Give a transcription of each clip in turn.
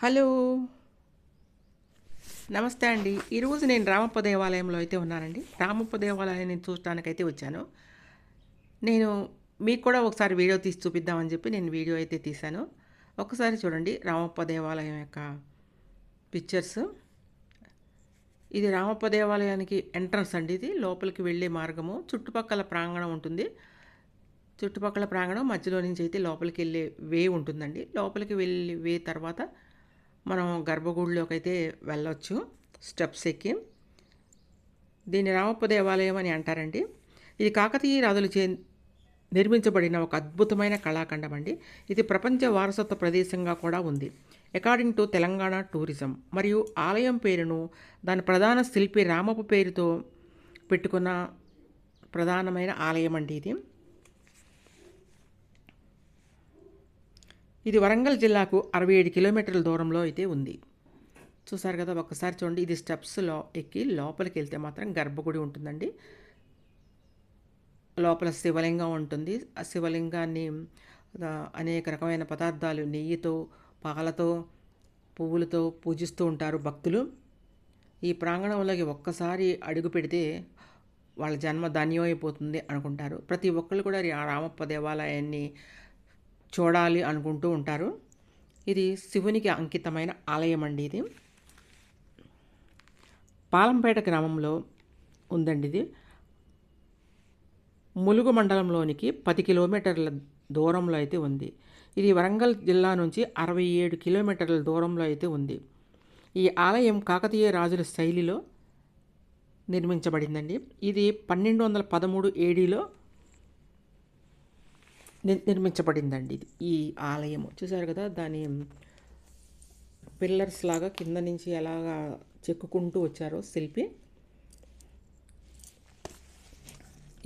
Hello. నమస్తే అండి. ఈరోజు నేను రామప్ప దేవాలయంలో అయితే ఉన్నానండి. రామప్ప దేవాలయాన్ని చూడటానికైతే వచ్చాను. నేను మీకు కూడా ఒకసారి వీడియో తీసి చూపిద్దామని చెప్పి నేను వీడియో అయితే తీశాను. ఒకసారి చూడండి రామప్ప దేవాలయం యొక్క పిక్చర్స్ ఇది రామప్ప దేవాలయానికి ఎంట్రన్స్ అండి ఇది. లోపలికి వెళ్ళే మార్గము. చుట్టుపక్కల ప్రాంగణం ఉంటుంది. చుట్టుపక్కల ప్రాంగణం మధ్యలో నుంచి అయితే లోపలికి వెళ్ళే వే ఉంటుందండి. లోపలికి వెళ్ళి వే తర్వాత మనం గర్భగుడిలోకి అయితే వెళ్ళొచ్చు స్టెప్స్ ఎక్కి. దీన్ని రామప్ప దేవాలయం అని అంటారండి. ఇది కాకతీయ రాజులు చే నిర్మించబడిన ఒక అద్భుతమైన కళాఖండం అండి. ఇది ప్రపంచ వారసత్వ ప్రదేశంగా కూడా ఉంది. అకార్డింగ్ టు తెలంగాణ టూరిజం మరియు ఆలయం పేరును దాని ప్రధాన శిల్పి రామప్ప పేరుతో పెట్టుకున్న ప్రధానమైన ఆలయం అండి ఇది. ఇది వరంగల్ జిల్లాకు అరవై ఏడు కిలోమీటర్ల దూరంలో అయితే ఉంది. చూసారు కదా ఒక్కసారి చూడండి. ఇది స్టెప్స్లో ఎక్కి లోపలికి వెళ్తే మాత్రం గర్భగుడి ఉంటుందండి. లోపల శివలింగం ఉంటుంది. ఆ శివలింగాన్ని అనేక రకమైన పదార్థాలు నెయ్యితో పాలతో పువ్వులతో పూజిస్తూ ఉంటారు భక్తులు. ఈ ప్రాంగణంలోకి ఒక్కసారి అడుగు పెడితే వాళ్ళ జన్మ ధన్యమైపోతుంది అనుకుంటారు. ప్రతి ఒక్కళ్ళు కూడా రామప్ప దేవాలయాన్ని చూడాలి అనుకుంటూ ఉంటారు. ఇది శివునికి అంకితమైన ఆలయం అండి ఇది. పాలంపేట గ్రామంలో ఉందండి ఇది. ములుగు మండలంలోనికి పది కిలోమీటర్ల దూరంలో అయితే ఉంది. ఇది వరంగల్ జిల్లా నుంచి అరవై ఏడు కిలోమీటర్ల దూరంలో అయితే ఉంది. ఈ ఆలయం కాకతీయ రాజుల శైలిలో నిర్మించబడిందండి. ఇది పన్నెండు వందల పదమూడు ఏడీలో నిర్మించబడిందండి ఇది. ఈ ఆలయము. చూసారు కదా దాని పిల్లర్స్ లాగా కింద నుంచి ఎలాగా చెక్కుకుంటూ వచ్చారో శిల్పి.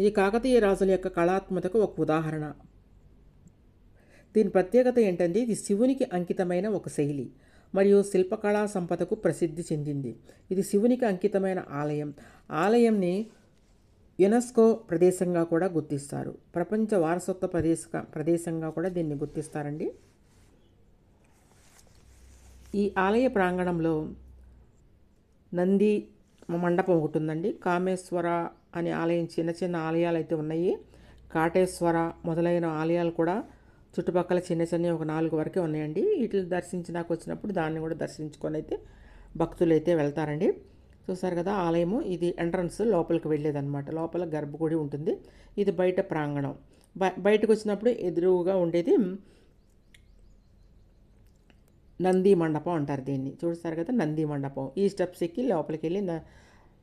ఇది కాకతీయ రాజుల యొక్క కళాత్మతకు ఒక ఉదాహరణ. దీని ప్రత్యేకత ఏంటంటే ఇది శివునికి అంకితమైన ఒక శైలి మరియు శిల్పకళా సంపదకు ప్రసిద్ధి చెందింది. ఇది శివునికి అంకితమైన ఆలయం. ఆలయంని యునెస్కో ప్రదేశంగా కూడా గుర్తిస్తారు. ప్రపంచ వారసత్వ ప్రదేశ ప్రదేశంగా కూడా దీన్ని గుర్తిస్తారండి. ఈ ఆలయ ప్రాంగణంలో నంది మండపం ఒకటి ఉందండి కామేశ్వర అనే ఆలయం చిన్న చిన్న ఆలయాలు అయితే ఉన్నాయి. కాటేశ్వర మొదలైన ఆలయాలు కూడా చుట్టుపక్కల చిన్న చిన్న ఒక నాలుగు వరకే ఉన్నాయండి. వీటిని దర్శించినాక వచ్చినప్పుడు దాన్ని కూడా దర్శించుకొని అయితే భక్తులు అయితే వెళ్తారండి. చూసారు కదా ఆలయము ఇది ఎంట్రన్స్ లోపలికి వెళ్ళేదన్నమాట. లోపల గర్భగుడి ఉంటుంది. ఇది బయట ప్రాంగణం. బ బయటకు వచ్చినప్పుడు ఎదురుగా ఉండేది నంది మండపం అంటారు దీన్ని. చూస్తారు కదా నంది మండపం. ఈ స్టెప్స్ ఎక్కి లోపలికి వెళ్ళి న-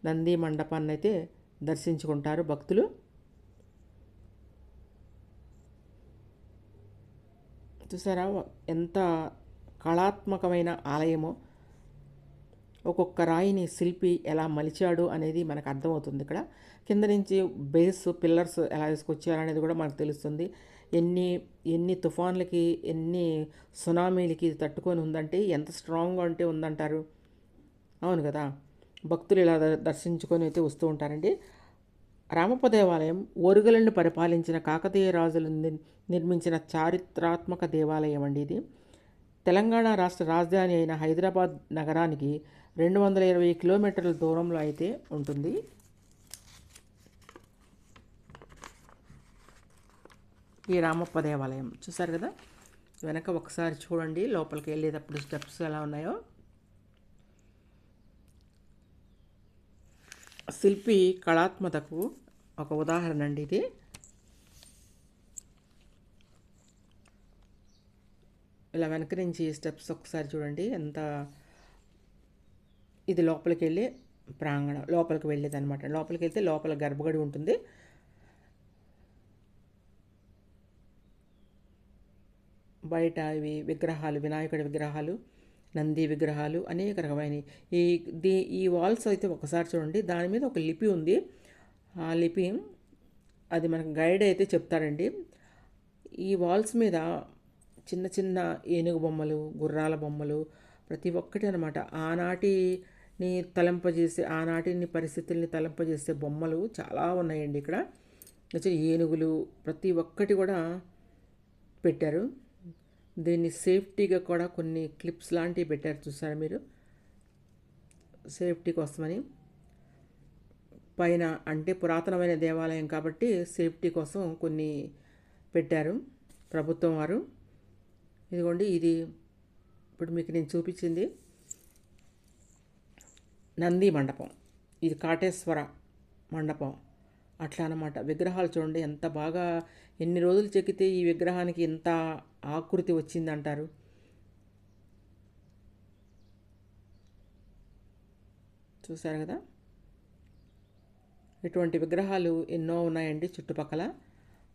నంది మండపాన్ని అయితే దర్శించుకుంటారు భక్తులు. చూసారా ఎంత కళాత్మకమైన ఆలయమో. ఒక్కొక్క రాయిని శిల్పి ఎలా మలిచాడు అనేది మనకు అర్థమవుతుంది ఇక్కడ. కింద నుంచి బేస్ పిల్లర్స్ ఎలా తీసుకొచ్చారు అనేది కూడా మనకు తెలుస్తుంది. ఎన్ని ఎన్ని తుఫాన్లకి ఎన్ని సునామీలకి తట్టుకొని ఉందంటే ఎంత స్ట్రాంగ్గా ఉంటే ఉందంటారు? అవును కదా? భక్తులు ఇలా ద- దర్శించుకొని అయితే వస్తూ ఉంటారండి. రామప్ప దేవాలయం ఓరుగలను పరిపాలించిన కాకతీయ రాజులు నిర్మించిన చారిత్రాత్మక దేవాలయం అండి ఇది. తెలంగాణ రాష్ట్ర రాజధాని అయిన హైదరాబాద్ నగరానికి రెండు వందల ఇరవై కిలోమీటర్ల దూరంలో అయితే ఉంటుంది. ఈ రామప్ప దేవాలయం చూసారు కదా? వెనక ఒకసారి చూడండి లోపలికి వెళ్ళేటప్పుడు స్టెప్స్ ఎలా ఉన్నాయో. శిల్పి కళాత్మతకు ఒక ఉదాహరణ అండి ఇది. ఇలా వెనక నుంచి స్టెప్స్ ఒకసారి చూడండి ఎంత ఇది లోపలికి వెళ్ళి ప్రాంగణం లోపలికి వెళ్ళేది అనమాట లోపలికి వెళ్తే లోపల గర్భగడి ఉంటుంది. బయట ఇవి విగ్రహాలు వినాయకుడి విగ్రహాలు నంది విగ్రహాలు అనేక రకమైన ఈ దీ ఈ వాల్స్ అయితే ఒకసారి చూడండి. దాని మీద ఒక లిపి ఉంది. ఆ లిపి అది మనకు గైడ్ అయితే చెప్తారండి. ఈ వాల్స్ మీద చిన్న చిన్న ఏనుగు బొమ్మలు గుర్రాల బొమ్మలు ప్రతి ఒక్కటి అనమాట ఆనాటి ని తలంపజేసే ఆనాటిని పరిస్థితుల్ని తలంపజేసే బొమ్మలు చాలా ఉన్నాయండి ఇక్కడ. ఏనుగులు ప్రతి ఒక్కటి కూడా పెట్టారు. దీన్ని సేఫ్టీగా కూడా కొన్ని క్లిప్స్ లాంటివి పెట్టారు చూసారా మీరు? సేఫ్టీ కోసమని. పైన అంటే పురాతనమైన దేవాలయం కాబట్టి సేఫ్టీ కోసం కొన్ని పెట్టారు ప్రభుత్వం వారు. ఇదిగోండి ఇది ఇప్పుడు మీకు నేను చూపించింది. నంది మండపం. ఇది కాటేశ్వర మండపం. అట్లా అన్నమాట. విగ్రహాలు చూడండి ఎంత బాగా ఎన్ని రోజులు చెక్కితే ఈ విగ్రహానికి ఎంత ఆకృతి వచ్చిందంటారు. చూశారు కదా? ఇటువంటి విగ్రహాలు ఎన్నో ఉన్నాయండి చుట్టుపక్కల.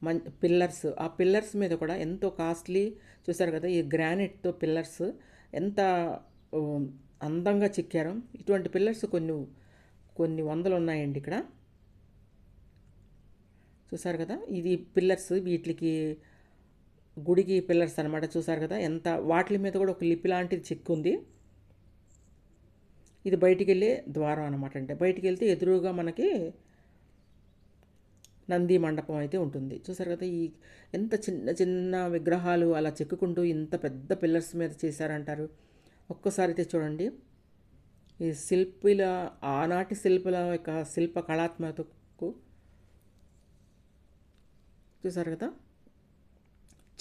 మం పిల్లర్స్. ఆ పిల్లర్స్ మీద కూడా ఎంతో కాస్ట్లీ చూశారు కదా ఈ గ్రానైట్తో పిల్లర్స్. ఎంత అందంగా చెక్కారు. ఇటువంటి పిల్లర్స్ కొన్ని కొన్ని వందలు ఉన్నాయండి ఇక్కడ. చూసారు కదా? ఇది పిల్లర్స్ వీటికి గుడికి పిల్లర్స్ అనమాట చూసారు కదా? ఎంత వాటి మీద కూడా ఒక లిపి లాంటిది చెక్కుంది. ఇది బయటికి వెళ్ళే ద్వారం అనమాట అంటే బయటికి వెళ్తే ఎదురుగా మనకి నంది మండపం అయితే ఉంటుంది. చూసారు కదా? ఈ ఎంత చిన్న చిన్న విగ్రహాలు అలా చెక్కుకుంటూ ఇంత పెద్ద పిల్లర్స్ మీద చేశారంటారు. ఒక్కసారి అయితే చూడండి. ఈ శిల్పుల ఆనాటి శిల్పుల యొక్క శిల్ప కళాత్మకతకు చూసారు కదా?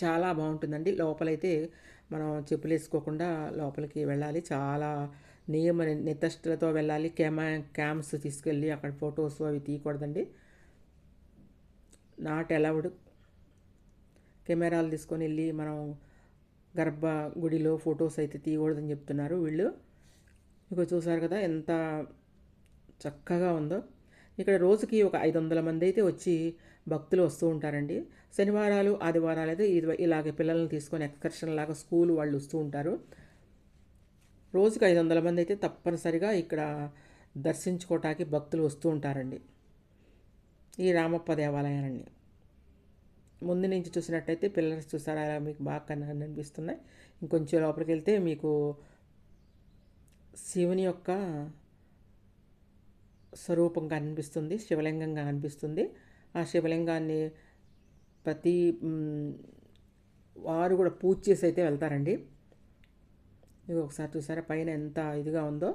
చాలా బాగుంటుందండి. లోపలైతే మనం చెప్పులు వేసుకోకుండా లోపలికి వెళ్ళాలి. చాలా నియమ నితష్టలతో వెళ్ళాలి. కెమా క్యామ్స్ తీసుకెళ్ళి అక్కడ ఫొటోస్ అవి తీయకూడదండి. Not allowed. కెమెరాలు తీసుకొని వెళ్ళి మనం గర్భ గుడిలో ఫొటోస్ అయితే తీయకూడదని చెప్తున్నారు వీళ్ళు. ఇక చూసారు కదా ఎంత చక్కగా ఉందో. ఇక్కడ రోజుకి ఒక ఐదు వందల మంది అయితే వచ్చి భక్తులు వస్తూ ఉంటారండి. శనివారాలు ఆదివారాలు అయితే ఇది ఇలాగే పిల్లల్ని తీసుకొని ఎక్స్కర్షన్ లాగా స్కూల్ వాళ్ళు వస్తూ ఉంటారు. రోజుకి ఐదు వందల మంది అయితే తప్పనిసరిగా ఇక్కడ దర్శించుకోవటానికి భక్తులు వస్తూ ఉంటారండి. ఈ రామప్ప దేవాలయాన్ని ముందు నుంచి చూసినట్టయితే పిల్లర్స్ చూసారా అలా మీకు బాగా కన్నా అనిపిస్తున్నాయి. ఇంకొంచెం లోపలికి వెళ్తే మీకు శివుని యొక్క స్వరూపంగా అనిపిస్తుంది శివలింగంగా అనిపిస్తుంది. ఆ శివలింగాన్ని ప్రతి వారు కూడా పూజ చేసి అయితే వెళ్తారండి. ఇవి ఒకసారి చూసారా పైన ఎంత ఇదిగా ఉందో.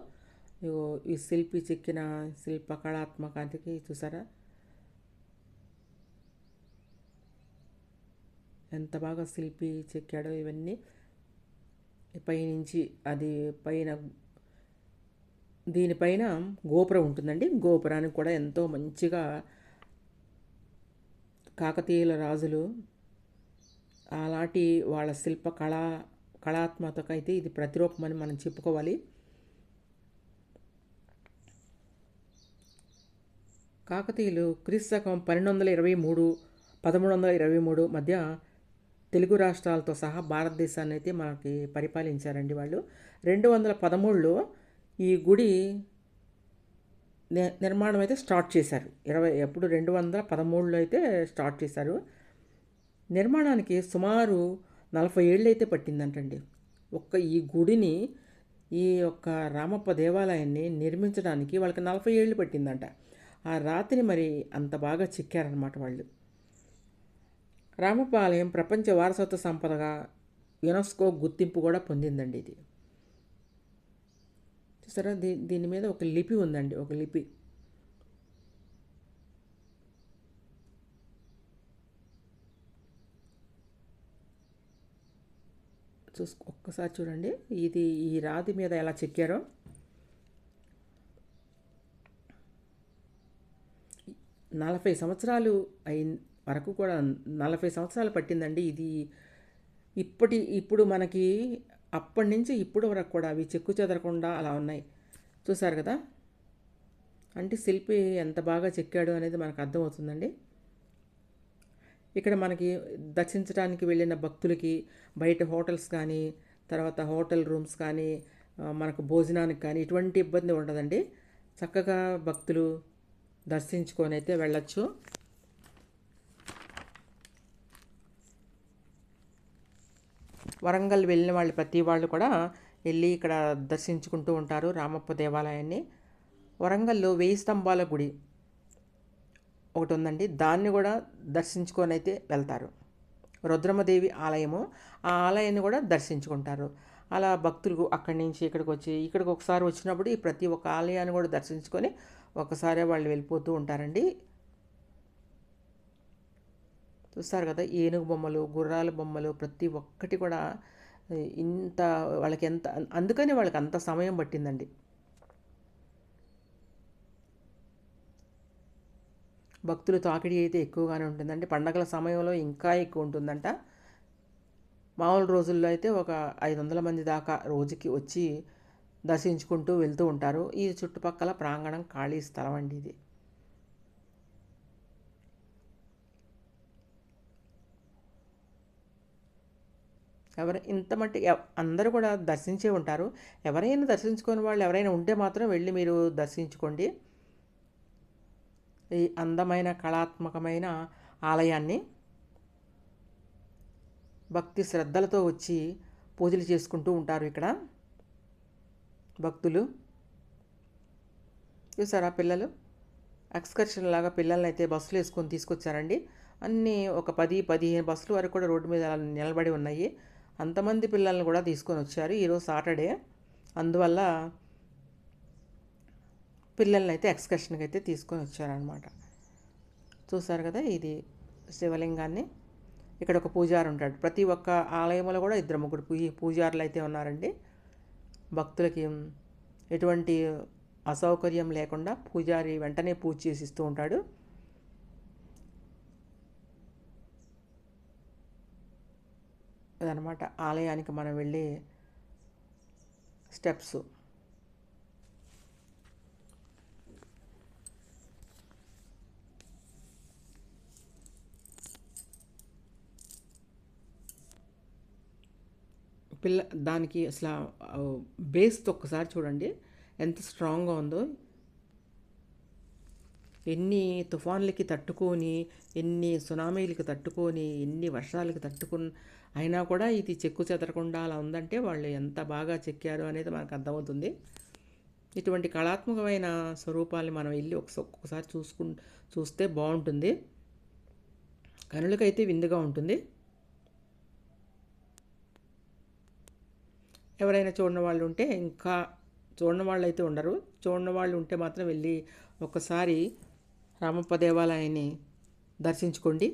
ఇగో ఈ శిల్పి చెక్కిన శిల్ప కళాత్మకానికి చూసారా ఎంత బాగా శిల్పి చెక్కాడో ఇవన్నీ పైనుంచి అది పైన దీనిపైన గోపురం ఉంటుందండి. గోపురానికి కూడా ఎంతో మంచిగా కాకతీయుల రాజులు అలాంటి వాళ్ళ శిల్ప కళా కళాత్మకతకైతే అయితే ఇది ప్రతిరూపం అని మనం చెప్పుకోవాలి. కాకతీయులు క్రీస్తు శకం పన్నెండు వందల ఇరవై మూడు పదమూడు వందల ఇరవై మూడు మధ్య తెలుగు రాష్ట్రాలతో సహా భారతదేశాన్ని అయితే మనకి పరిపాలించారండి వాళ్ళు. రెండు వందల పదమూడులో ఈ గుడి నిర్మాణం అయితే స్టార్ట్ చేశారు. ఇరవై ఎప్పుడు రెండు వందల పదమూడులో అయితే స్టార్ట్ చేశారు. నిర్మాణానికి సుమారు నలభై ఏళ్ళు అయితే పట్టిందంటండి. ఒక్క ఈ గుడిని ఈ యొక్క రామప్ప దేవాలయాన్ని నిర్మించడానికి వాళ్ళకి నలభై ఏళ్ళు పట్టిందంట. ఆ రాతిని మరి అంత బాగా చెక్కారనమాట వాళ్ళు. రామపాలయం ప్రపంచ వారసత్వ సంపదగా యునెస్కో గుర్తింపు కూడా పొందిందండి ఇది. చూసారా? దీ దీని మీద ఒక లిపి ఉందండి ఒక లిపి. చూసు ఒక్కసారి చూడండి. ఇది ఈ రాతి మీద ఎలా చెక్కారో. నలభై సంవత్సరాలు అయి వరకు కూడా నలభై సంవత్సరాలు పట్టిందండి. ఇది ఇప్పటి ఇప్పుడు మనకి అప్పటి నుంచి ఇప్పుడు వరకు కూడా అవి చెక్కు చెదరకుండా అలా ఉన్నాయి. చూసారు కదా? అంటే శిల్పి ఎంత బాగా చెక్కాడు అనేది మనకు అర్థమవుతుందండి. ఇక్కడ మనకి దర్శించడానికి వెళ్ళిన భక్తులకి బయట హోటల్స్ కానీ తర్వాత హోటల్ రూమ్స్ కానీ మనకు భోజనానికి కానీ ఎటువంటి ఇబ్బంది ఉండదండి. చక్కగా భక్తులు దర్శించుకొని అయితే వెళ్ళచ్చు. వరంగల్ వెళ్ళిన వాళ్ళు ప్రతి వాళ్ళు కూడా వెళ్ళి ఇక్కడ దర్శించుకుంటూ ఉంటారు రామప్ప దేవాలయాన్ని. వరంగల్లో వెయ్యి స్తంభాల గుడి ఒకటి ఉందండి. దాన్ని కూడా దర్శించుకొని అయితే వెళ్తారు. రుద్రమదేవి ఆలయము ఆ ఆలయాన్ని కూడా దర్శించుకుంటారు. అలా భక్తులు అక్కడి నుంచి ఇక్కడికి వచ్చి ఇక్కడికి ఒకసారి వచ్చినప్పుడు ఈ ప్రతి ఒక్క ఆలయాన్ని కూడా దర్శించుకొని ఒకసారి వాళ్ళు వెళ్ళిపోతూ ఉంటారండి. చూస్తారు కదా ఏనుగు బొమ్మలు గుర్రాల బొమ్మలు ప్రతి ఒక్కటి కూడా ఇంత వాళ్ళకి ఎంత అందుకని వాళ్ళకి అంత సమయం పట్టిందండి. భక్తులు తాకిడి అయితే ఎక్కువగానే ఉంటుందండి. పండగల సమయంలో ఇంకా ఎక్కువ ఉంటుందంట. మామూలు రోజుల్లో అయితే ఒక ఐదు వందల మంది దాకా రోజుకి వచ్చి దర్శించుకుంటూ వెళ్తూ ఉంటారు. ఈ చుట్టుపక్కల ప్రాంగణం ఖాళీ స్థలం అండి ఇది. ఎవరు ఇంత మట్టి అందరూ కూడా దర్శించే ఉంటారు. ఎవరైనా దర్శించుకొని వాళ్ళు ఎవరైనా ఉంటే మాత్రం వెళ్ళి మీరు దర్శించుకోండి. ఈ అందమైన కళాత్మకమైన ఆలయాన్ని భక్తి శ్రద్ధలతో వచ్చి పూజలు చేసుకుంటూ ఉంటారు ఇక్కడ భక్తులు. చూసారా పిల్లలు? ఎక్స్కర్షన్ లాగా పిల్లల్ని అయితే బస్సులు వేసుకొని తీసుకొచ్చారండి. అన్నీ ఒక పది పదిహేను బస్సులు వరకు కూడా రోడ్డు మీద నిలబడి ఉన్నాయి. అంతమంది పిల్లల్ని కూడా తీసుకొని వచ్చారు ఈరోజు సాటర్డే. అందువల్ల పిల్లల్ని అయితే ఎక్స్కర్షన్కి అయితే తీసుకొని వచ్చారనమాట చూసారు కదా ఇది శివలింగాన్ని. ఇక్కడ ఒక పూజారి ఉంటాడు. ప్రతి ఒక్క ఆలయంలో కూడా ఇద్దరు ముగ్గురు పూజ పూజారులు అయితే ఉన్నారండి. భక్తులకి ఎటువంటి అసౌకర్యం లేకుండా పూజారి వెంటనే పూజ చేసి ఇస్తూ ఉంటాడు. ఉంటుందన్నమాట. ఆలయానికి మనం వెళ్ళే స్టెప్స్. పిల్ల దానికి అసలు బేస్తో ఒక్కసారి చూడండి. ఎంత స్ట్రాంగ్గా ఉందో. ఎన్ని తుఫాన్లకి తట్టుకొని ఎన్ని సునామీలకి తట్టుకొని ఎన్ని వర్షాలకి తట్టుకుని అయినా కూడా ఇది చెక్కు చెదరకుండా అలా ఉందంటే వాళ్ళు ఎంత బాగా చెక్కారు అనేది మనకు అర్థమవుతుంది. ఇటువంటి కళాత్మకమైన స్వరూపాలని మనం వెళ్ళి ఒక్కొక్కసారి చూసుకు చూస్తే బాగుంటుంది. కనులకైతే విందుగా ఉంటుంది. ఎవరైనా చూడని వాళ్ళు ఉంటే ఇంకా చూడని వాళ్ళు అయితే ఉండరు. చూడని వాళ్ళు ఉంటే మాత్రం వెళ్ళి ఒకసారి రామప్ప దేవాలయాన్ని దర్శించుకోండి.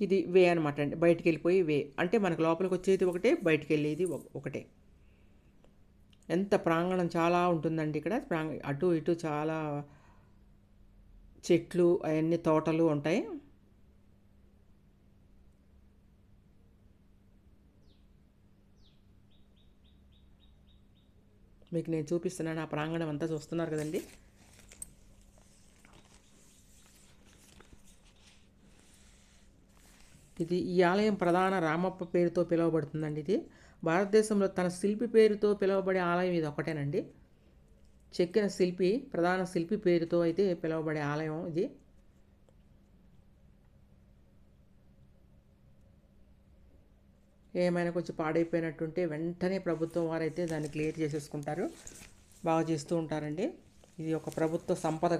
ఇది వే అనమాట అండి. బయటికి వెళ్ళిపోయి వే. అంటే మనకు లోపలికి వచ్చేది ఒకటే బయటికి వెళ్ళేది ఒకటే. ఎంత ప్రాంగణం చాలా ఉంటుందండి ఇక్కడ. ప్రాంగ అటు ఇటు చాలా చెట్లు అవన్నీ తోటలు ఉంటాయి. మీకు నేను చూపిస్తున్నాను ఆ ప్రాంగణం అంతా చూస్తున్నారు కదండి. ఇది ఈ ఆలయం ప్రధాన రామప్ప పేరుతో పిలువబడుతుందండి ఇది. భారతదేశంలో తన శిల్పి పేరుతో పిలువబడే ఆలయం ఇది ఒకటేనండి. చెక్కిన శిల్పి ప్రధాన శిల్పి పేరుతో అయితే పిలువబడే ఆలయం ఇది. ఏమైనా కొంచెం పాడైపోయినట్టుంటే వెంటనే ప్రభుత్వం వారైతే దాన్ని క్లియర్ చేసేసుకుంటారు. బాగా చేస్తూ ఉంటారండి. ఇది ఒక ప్రభుత్వ సంపద